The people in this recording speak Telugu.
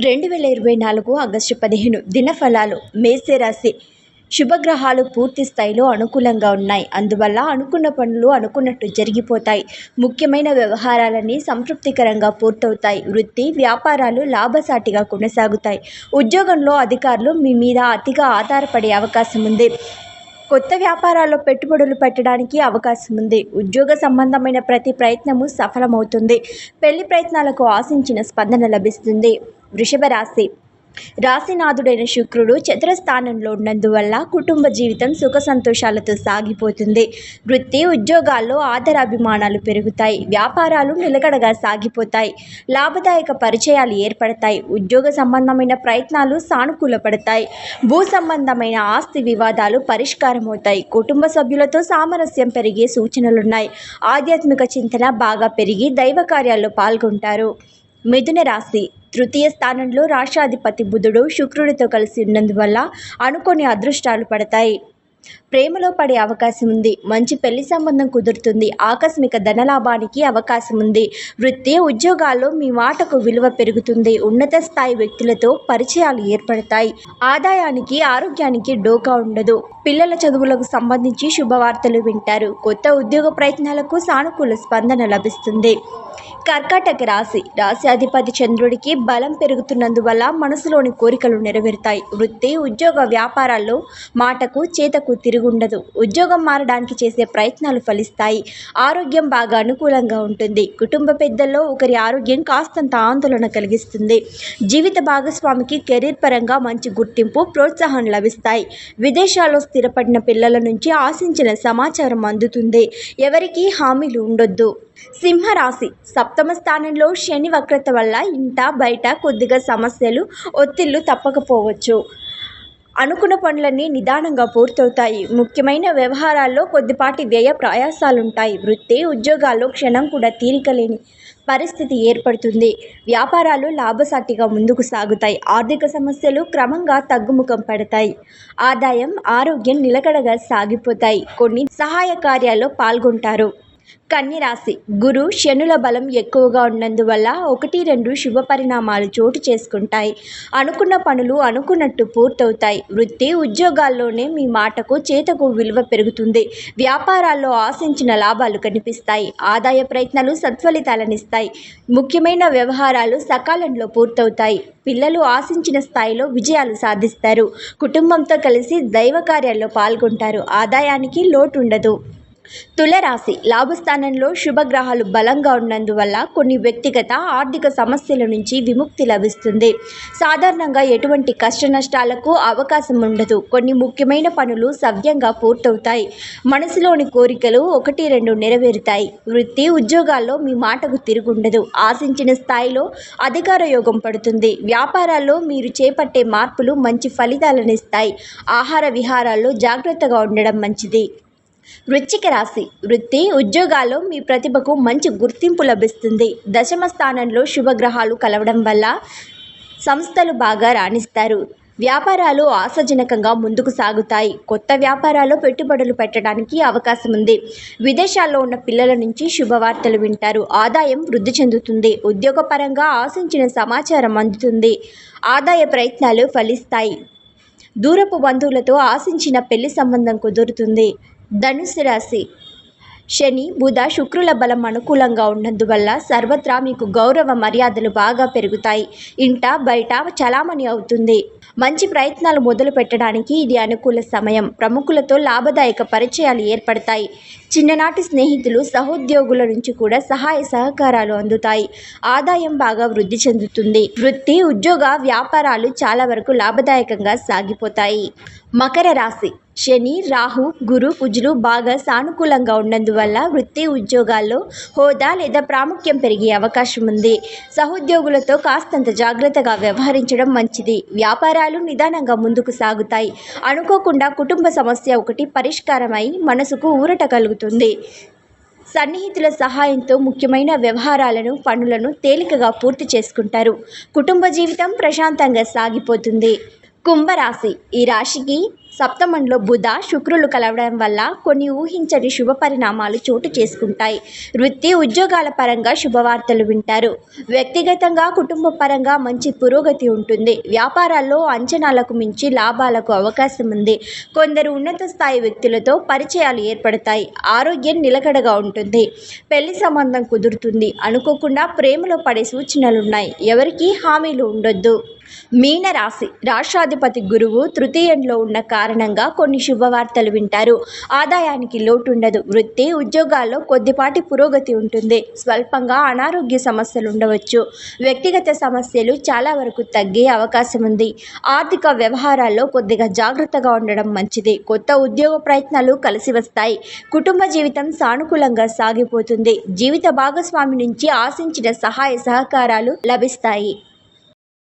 రెండు వేల ఇరవై నాలుగు ఆగస్టు పదిహేను దినఫలాలు మేషరాశి శుభగ్రహాలు పూర్తి స్థాయిలో అనుకూలంగా ఉన్నాయి. అందువల్ల అనుకున్న పనులు అనుకున్నట్టు జరిగిపోతాయి. ముఖ్యమైన వ్యవహారాలన్నీ సంతృప్తికరంగా పూర్తవుతాయి. వృత్తి వ్యాపారాలు లాభసాటిగా కొనసాగుతాయి. ఉద్యోగంలో అధికారులు మీ మీద అతిగా ఆధారపడే అవకాశం ఉంది. కొత్త వ్యాపారాల్లో పెట్టుబడులు పెట్టడానికి అవకాశం ఉంది. ఉద్యోగ సంబంధమైన ప్రతి ప్రయత్నము సఫలమవుతుంది. పెళ్ళి ప్రయత్నాలకు ఆశించిన స్పందన లభిస్తుంది. వృషభ రాశి. రాశినాథుడైన శుక్రుడు చతురస్థానంలో ఉన్నందువల్ల కుటుంబ జీవితం సుఖ సంతోషాలతో సాగిపోతుంది. వృత్తి ఉద్యోగాల్లో ఆదరాభిమానాలు పెరుగుతాయి. వ్యాపారాలు నిలకడగా సాగిపోతాయి. లాభదాయక పరిచయాలు ఏర్పడతాయి. ఉద్యోగ సంబంధమైన ప్రయత్నాలు సానుకూలపడతాయి. భూ సంబంధమైన ఆస్తి వివాదాలు పరిష్కారమవుతాయి. కుటుంబ సభ్యులతో సామరస్యం పెరిగే సూచనలున్నాయి. ఆధ్యాత్మిక చింతన బాగా పెరిగి దైవ కార్యాల్లో పాల్గొంటారు. మిథున రాశి. తృతీయ స్థానంలో రాష్ట్రాధిపతి బుధుడు శుక్రుడితో కలిసి ఉన్నందువల్ల అనుకోని అదృష్టాలు పడతాయి. ప్రేమలో పడే అవకాశం ఉంది. మంచి పెళ్ళి సంబంధం కుదురుతుంది. ఆకస్మిక ధనలాభానికి అవకాశం ఉంది. వృత్తి ఉద్యోగాల్లో మీ మాటకు విలువ పెరుగుతుంది. ఉన్నత స్థాయి వ్యక్తులతో పరిచయాలు ఏర్పడతాయి. ఆదాయానికి ఆరోగ్యానికి డోకా ఉండదు. పిల్లల చదువులకు సంబంధించి శుభవార్తలు వింటారు. కొత్త ఉద్యోగ ప్రయత్నాలకు సానుకూల స్పందన లభిస్తుంది. కర్కాటక రాశి. రాశి అధిపతి చంద్రుడికి బలం పెరుగుతున్నందువల్ల మనసులోని కోరికలు నెరవేరుతాయి. వృత్తి ఉద్యోగ వ్యాపారాల్లో మాటకు చేతకు తిరుగుండదు. ఉద్యోగం మారడానికి చేసే ప్రయత్నాలు ఫలిస్తాయి. ఆరోగ్యం బాగా అనుకూలంగా ఉంటుంది. కుటుంబ పెద్దల్లో ఒకరి ఆరోగ్యం కాస్తంత ఆందోళన కలిగిస్తుంది. జీవిత భాగస్వామికి కెరీర్ పరంగా మంచి గుర్తింపు ప్రోత్సాహం లభిస్తాయి. విదేశాల్లో స్థిరపడిన పిల్లల నుంచి ఆశించిన సమాచారం అందుతుంది. ఎవరికీ హామీలు ఉండొద్దు. సింహరాశి. సప్ సప్తమ స్థానంలో శని వక్రత వల్ల ఇంట బయట కొద్దిగా సమస్యలు ఒత్తిళ్ళు తప్పకపోవచ్చు. అనుకున్న పనులన్నీ నిదానంగా పూర్తవుతాయి. ముఖ్యమైన వ్యవహారాల్లో కొద్దిపాటి వ్యయ ప్రయాసాలుంటాయి. వృత్తి ఉద్యోగాల్లో క్షణం కూడా తీరిక లేని పరిస్థితి ఏర్పడుతుంది. వ్యాపారాలు లాభసాటిగా ముందుకు సాగుతాయి. ఆర్థిక సమస్యలు క్రమంగా తగ్గుముఖం పడతాయి. ఆదాయం ఆరోగ్యం నిలకడగా సాగిపోతాయి. కొన్ని సహాయ కార్యాల్లో పాల్గొంటారు. కన్యరాశి. గురు శనుల బలం ఎక్కువగా ఉన్నందువల్ల ఒకటి రెండు శుభ పరిణామాలు చోటు చేసుకుంటాయి. అనుకున్న పనులు అనుకున్నట్టు పూర్తవుతాయి. వృత్తి ఉద్యోగాల్లోనే మీ మాటకు చేతకు విలువ పెరుగుతుంది. వ్యాపారాల్లో ఆశించిన లాభాలు కనిపిస్తాయి. ఆదాయ ప్రయత్నాలు సత్ఫలితాలనిస్తాయి. ముఖ్యమైన వ్యవహారాలు సకాలంలో పూర్తవుతాయి. పిల్లలు ఆశించిన స్థాయిలో విజయాలు సాధిస్తారు. కుటుంబంతో కలిసి దైవ కార్యాల్లో పాల్గొంటారు. ఆదాయానికి లోటు ఉండదు తులరాశి లాభస్థానంలో శుభగ్రహాలు బలంగా ఉన్నందువల్ల కొన్ని వ్యక్తిగత ఆర్థిక సమస్యల నుంచి విముక్తి లభిస్తుంది. సాధారణంగా ఎటువంటి కష్ట నష్టాలకు అవకాశం ఉండదు. కొన్ని ముఖ్యమైన పనులు సవ్యంగా పూర్తవుతాయి. మనసులోని కోరికలు ఒకటి రెండు నెరవేరుతాయి. వృత్తి ఉద్యోగాల్లో మీ మాటకు తిరుగుండదు. ఆశించిన స్థాయిలో అధికార యోగం పడుతుంది. వ్యాపారాల్లో మీరు చేపట్టే మార్పులు మంచి ఫలితాలనిస్తాయి. ఆహార విహారాల్లో జాగ్రత్తగా ఉండడం మంచిది. వృశ్చిక రాశి. వృత్తి ఉద్యోగాల్లో మీ ప్రతిభకు మంచి గుర్తింపు లభిస్తుంది. దశమ స్థానంలో శుభగ్రహాలు కలవడం వల్ల సంస్థలు బాగా రాణిస్తారు. వ్యాపారాలు ఆశాజనకంగా ముందుకు సాగుతాయి. కొత్త వ్యాపారాల్లో పెట్టుబడులు పెట్టడానికి అవకాశం ఉంది విదేశాల్లో ఉన్న పిల్లల నుంచి శుభవార్తలు వింటారు. ఆదాయం వృద్ధి చెందుతుంది. ఉద్యోగపరంగా ఆశించిన సమాచారం అందుతుంది. ఆదాయ ప్రయత్నాలు ఫలిస్తాయి. దూరపు బంధువులతో ఆశించిన పెళ్ళి సంబంధం కుదురుతుంది. ధనుసు రాశి. శని బుధ శుక్రుల బలం అనుకూలంగా ఉన్నందువల్ల సర్వత్రా మీకు గౌరవ మర్యాదలు బాగా పెరుగుతాయి. ఇంట బయట చలామణి అవుతుంది. మంచి ప్రయత్నాలు మొదలు పెట్టడానికి ఇది అనుకూల సమయం. ప్రముఖులతో లాభదాయక పరిచయాలు ఏర్పడతాయి. చిన్ననాటి స్నేహితులు సహోద్యోగుల నుంచి కూడా సహాయ సహకారాలు అందుతాయి. ఆదాయం బాగా వృద్ధి చెందుతుంది. వృత్తి ఉద్యోగ వ్యాపారాలు చాలా వరకు లాభదాయకంగా సాగిపోతాయి. మకర రాశి. శని రాహు గురు కుజులు బాగా సానుకూలంగా ఉన్నందువల్ల వృత్తి ఉద్యోగాల్లో హోదా లేదా ప్రాముఖ్యం పెరిగే అవకాశం ఉంది. సహోద్యోగులతో కాస్తంత జాగ్రత్తగా వ్యవహరించడం మంచిది. వ్యాపారాలు నిదానంగా ముందుకు సాగుతాయి. అనుకోకుండా కుటుంబ సమస్య ఒకటి పరిష్కారమై మనసుకు ఊరట కలుగుతుంది. సన్నిహితుల సహాయంతో ముఖ్యమైన వ్యవహారాలను పనులను తేలికగా పూర్తి చేసుకుంటారు. కుటుంబ జీవితం ప్రశాంతంగా సాగిపోతుంది. కుంభరాశి ఈ రాశికి సప్తమంలో బుధ శుక్రులు కలవడం వల్ల కొన్ని ఊహించని శుభ పరిణామాలు చోటు చేసుకుంటాయి. వృత్తి ఉద్యోగాల పరంగా శుభవార్తలు వింటారు. వ్యక్తిగతంగా కుటుంబ పరంగా మంచి పురోగతి ఉంటుంది. వ్యాపారాల్లో అంచనాలకు మించి లాభాలకు అవకాశం ఉంది. కొందరు ఉన్నత స్థాయి వ్యక్తులతో పరిచయాలు ఏర్పడతాయి. ఆరోగ్యం నిలకడగా ఉంటుంది. పెళ్ళి సంబంధం కుదురుతుంది. అనుకోకుండా ప్రేమలో పడే సూచనలున్నాయి. ఎవరికీ హామీలు ఉండొద్దు. మీనరాశి రాష్ట్రాధిపతి గురువు తృతీయంలో ఉన్న కారణంగా కొన్ని శుభవార్తలు వింటారు. ఆదాయానికి లోటుండదు. వృత్తి ఉద్యోగాల్లో కొద్దిపాటి పురోగతి ఉంటుంది. స్వల్పంగా అనారోగ్య సమస్యలు ఉండవచ్చు. వ్యక్తిగత సమస్యలు చాలా వరకు తగ్గే అవకాశం ఉంది. ఆర్థిక వ్యవహారాల్లో కొద్దిగా జాగ్రత్తగా ఉండడం మంచిది. కొత్త ఉద్యోగ ప్రయత్నాలు కలిసి వస్తాయి. కుటుంబ జీవితం సానుకూలంగా సాగిపోతుంది. జీవిత భాగస్వామి నుంచి ఆశించిన సహాయ సహకారాలు లభిస్తాయి.